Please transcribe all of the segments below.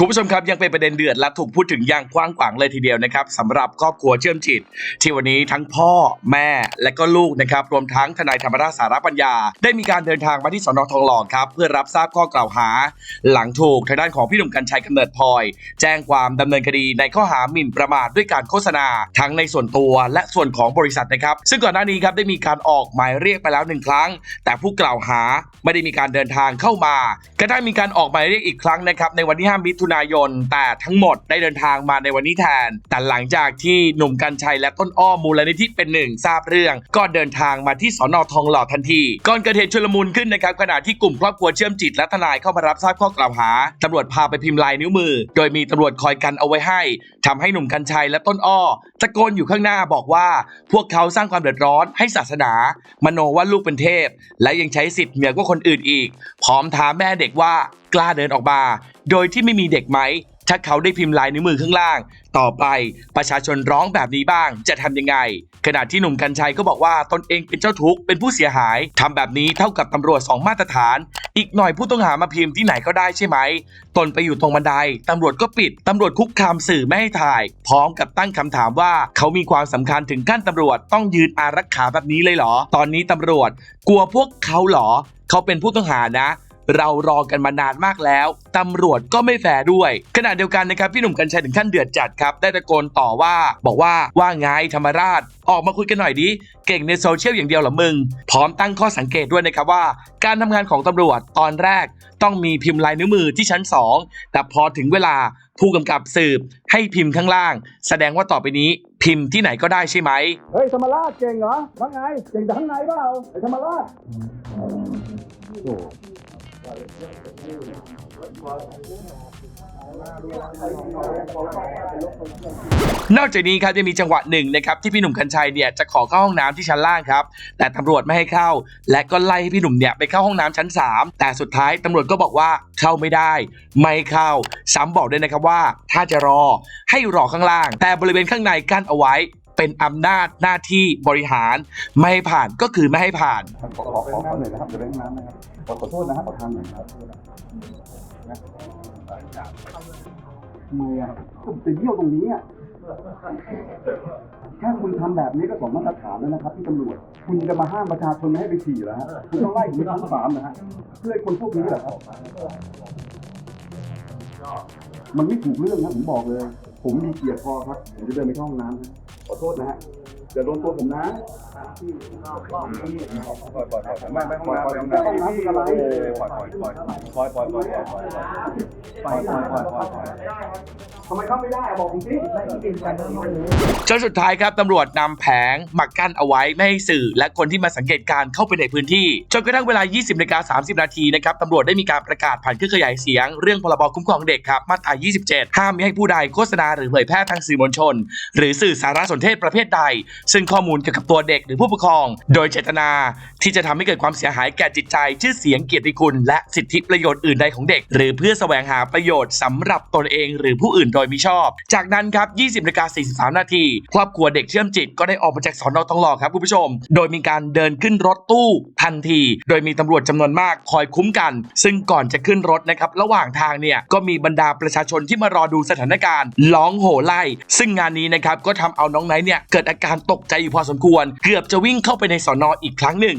คุณผู้ชมครับยังเป็นประเด็นเดือดและถูกพูดถึงอย่างกว้างขวางเลยทีเดียวนะครับสำหรับครอบครัวเชื่อมจิต ที่วันนี้ทั้งพ่อแม่และก็ลูกนะครับรวมทั้งทนายธรรมราชสารปัญญา ได้มีการเดินทางมาที่สอนอทองหล่อครับเพื่อรับทราบข้อกล่าวหา หลังถูกทางด้านของพี่หนุ่มกัญชัยกำเนิดพลอย แจ้งความดำเนินคดีในข้อหาหมิ่นประมาทด้วยการโฆษณา ทั้งในส่วนตัวและส่วนของบริษัทนะครับ ซึ่งก่อนหน้านี้ครับได้มีการออกหมายเรียกไปแล้วหนึ่งครั้ง แต่ผู้กล่าวหาไม่ได้มีการเดินทางเข้ามากระทั่งมีการออกหมายเรียกอีกครั้งนะครับในวันที่5มิถุนายน แต่ทั้งหมดได้เดินทางมาในวันนี้แทน แต่หลังจากที่หนุ่มกัญชัยและต้นอ้อมูลนิธิเป็นหนึ่งทราบเรื่อง ก็เดินทางมาที่สอนอทองหล่อทันที ก่อนเกิดเหตุชุลมุนขึ้นนะครับขณะที่กลุ่มครอบครัวเชื่อมจิตและทนายเข้ามารับทราบข้อกล่าวหาตำรวจพาไปพิมพ์ลายนิ้วมือ โดยมีตำรวจคอยกันเอาไว้ให้ทำให้หนุ่มกัญชัยและต้นอ้อตะโกนอยู่ข้างหน้าบอกว่า พวกเขาสร้างความเดือดร้อนให้ศาสนา มโนว่าลูกเป็นเทพ และยังใช้สิทธิ์เหนือกว่าคนอื่นอีก พร้อมท้าแม่เด็กว่ากล้าเดินออกมา โดยที่ไม่มีเด็กไหม ถ้าเขาได้พิมพ์ลายนิ้วมือข้างล่าง ต่อไปประชาชนร้องแบบนี้บ้าง จะทำยังไง ขณะที่หนุ่มกัญชัยก็บอกว่าตนเองเป็นเจ้าทุกข์เป็นผู้เสียหายทำแบบนี้เท่ากับตำรวจสองมาตรฐาน อีกหน่อยผู้ต้องหามาพิมพ์ที่ไหนก็ได้ใช่ไหม ตนไปอยู่ตรงบันไดตำรวจก็ปิดตำรวจคุกคามสื่อไม่ให้ถ่าย พร้อมกับตั้งคำถามว่า เขามีความสำคัญถึงขั้นตำรวจต้องยืนอารักขาแบบนี้เลยเหรอ ตอนนี้ตำรวจ กลัวพวกเขาเหรอ เขาเป็นผู้ต้องหานะ เรารอกันมานานมากแล้ว ตำรวจก็ไม่แฟร์ด้วย ขณะเดียวกันนะครับพี่หนุ่มกัญชัยถึงขั้นเดือดจัดครับ ได้ตะโกนต่อว่า บอกว่าว่าไงธรรมราช ออกมาคุยกันหน่อยดิ เก่งในโซเชียลอย่างเดียวเหรอมึง พร้อมตั้งข้อสังเกตด้วยนะครับว่า การทำงานของตำรวจตอนแรก ต้องมีพิมพ์ลายนิ้วมือที่ชั้น 2 แต่พอถึงเวลาผู้กำกับสืบให้พิมพ์ข้างล่าง แสดงว่าต่อไปนี้พิมพ์ที่ไหนก็ได้ใช่ไหม เฮ้ยธรรมราชเก่งเหรอว่าไง เก่งจากข้างในเปล่าไอ้ธรรมราชโอ้ นอกจากนี้ครับยังมีจังหวะหนึ่งนะครับที่พี่หนุ่มกัญชัยเนี่ยจะขอเข้าห้องน้ำที่ชั้นล่างครับ แต่ตำรวจไม่ให้เข้า และก็ไล่ให้พี่หนุ่มเนี่ยไปเข้าห้องน้ำชั้น 3 แต่สุดท้ายตำรวจก็บอกว่าเข้าไม่ได้ ไม่เข้าซ้ำบอกด้วยนะครับว่าถ้าจะรอให้รอข้างล่าง แต่บริเวณข้างในกั้นเอาไว้ เป็นอำนาจหน้าที่บริหารไม่ให้ผ่านก็คือไม่ให้ผ่าน ขอขอขอหน่อยนะครับจะเล่นน้ำนะครับขอขอโทษนะครับขอทานหน่อยครับนะทำไมอะผมจะเยี่ยวตรงนี้อะแค่คุณทำแบบนี้ก็สองมาตรฐานแล้วนะครับที่ตำรวจ คุณจะมาห้ามประชาชนไม่ให้ไปฉี่แล้วฮะคุณต้องไล่ผมไปชั้นสามนะฮะเพื่อให้คนพวกนี้เหรอครับมันไม่ถูกเรื่องนะผมบอกเลย ผมมีเกียรติพอครับผมจะเดินไปเข้าห้องน้ำ ขอโทษนะฮะอย่าโดนตัวผมนะ ปล่อยปล่อยปล่อยไม่ไม่ห้องน้ำไม่ห้องน้ำห้องน้ำคืออะไรปล่อยปล่อยปล่อยปล่อยปล่อยปล่อยปล่อยปล่อยปล่อยปล่อยปล่อยปล่อยปล่อยทำไมเข้าไม่ได้อะบอกผมสิจนสุดท้ายครับตำรวจนำแผงมากั้นเอาไว้ไม่ให้สื่อ และคนที่มาสังเกตการเข้าไปในพื้นที่จนกระทั่งเวลา 20นาฬิกา30 นาทีนะครับตำรวจได้มีการประกาศผ่านเครื่องขยายเสียง เรื่องพรบคุ้มครองเด็กครับมาตรา 27 ห้ามม่ให้ผู้ใดโฆษณาหรือเผยแพร่ทางสื่อมวลชน หรือสื่อสารสนเทศประเภทใด ซึ่งข้อมูลเกี่ยวกับตัวเด็กหรือผู้ปกครอง โดยเจตนาที่จะทำให้เกิดความเสียหายแก่จิตใจ ชื่อเสียงเกียรติคุณ และสิทธิประโยชน์อื่นใดของเด็ก หรือเพื่อแสวงหาประโยชน์สำหรับตนเองหรือผู้อื่นโดยมิชอบ จากนั้นครับ 20นาฬิกา43 นาที ครอบครัวเด็กเชื่อมจิตก็ได้ออกมาจากสอนอทองหล่อครับคุณผู้ชม โดยมีการเดินขึ้นรถตู้ทันที โดยมีตำรวจจำนวนมากคอยคุ้มกัน ซึ่งก่อนจะขึ้นรถนะครับระหว่างทางเนี่ยก็มีบรรดาประชาชนที่มารอดูสถานการณ์ร้องโห่ไล่ ซึ่งงานนี้นะครับก็ทำเอาน้องไนท์เนี่ยเกิดอาการตกใจอยู่พอสมควรเกือบอบจะวิ่งเข้าไปในสอนออีกครั้งหนึ่ง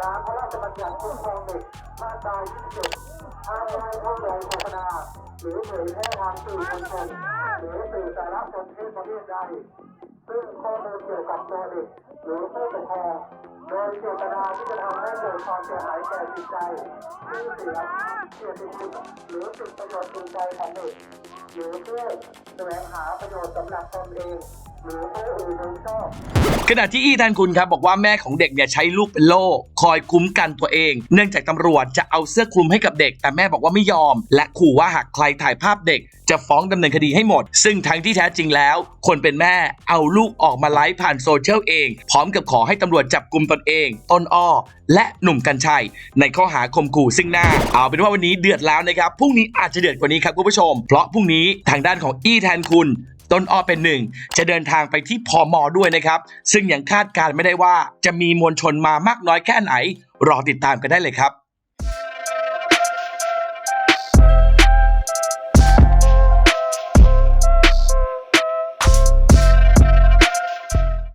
ตามพระราชบัญญัติคุ้มครองเด็กมาตรา27ห้ามไม่ให้ผู้ใดโฆษณาหรือเผยแพร่ทางสื่อมวลชนหรือสื่อ ชนที่ประเภทใดซึ่งข้อมูลเกี่ยวกับตัวเด็กหรือผู้ปกครองโดยเจตนาที่จะทำให้เกิดความเสียหายแก่จิตใจชื่อเสียเกียสิทธิหรือสิทธิประโยชน์จิตใจของเด็กหรือเพื่อแสวงหาประโยชน์สำหรับตนเอง ขณะที่อีแทนคุณครับบอกว่าแม่ของเด็กเนี่ยใช้ลูกเป็นโล่คอยคุ้มกันตัวเอง เนื่องจากตำรวจจะเอาเสื้อคลุมให้กับเด็ก แต่แม่บอกว่าไม่ยอม และขู่ว่าหากใครถ่ายภาพเด็ก จะฟ้องดำเนินคดีให้หมด ซึ่งทั้งที่แท้จริงแล้ว คนเป็นแม่เอาลูกออกมาไลฟ์ผ่านโซเชียลเอง พร้อมกับขอให้ตำรวจจับกลุ่มตนเองต้นอ้อและหนุ่มกัญชัย ในข้อหาข่มขู่ซึ่งหน้า เอาเป็นว่าวันนี้เดือดแล้วนะครับพรุ่งนี้อาจจะเดือดกว่านี้ครับคุณผู้ชม เพราะพรุ่งนี้ทางด้านของอีแทนคุณ ต้นอ้อเป็นหนึ่งจะเดินทางไปที่พอมอด้วยนะครับ ซึ่งยังคาดการณ์ไม่ได้ว่าจะมีมวลชนมามากน้อยแค่ไหน รอติดตามกันได้เลยครับ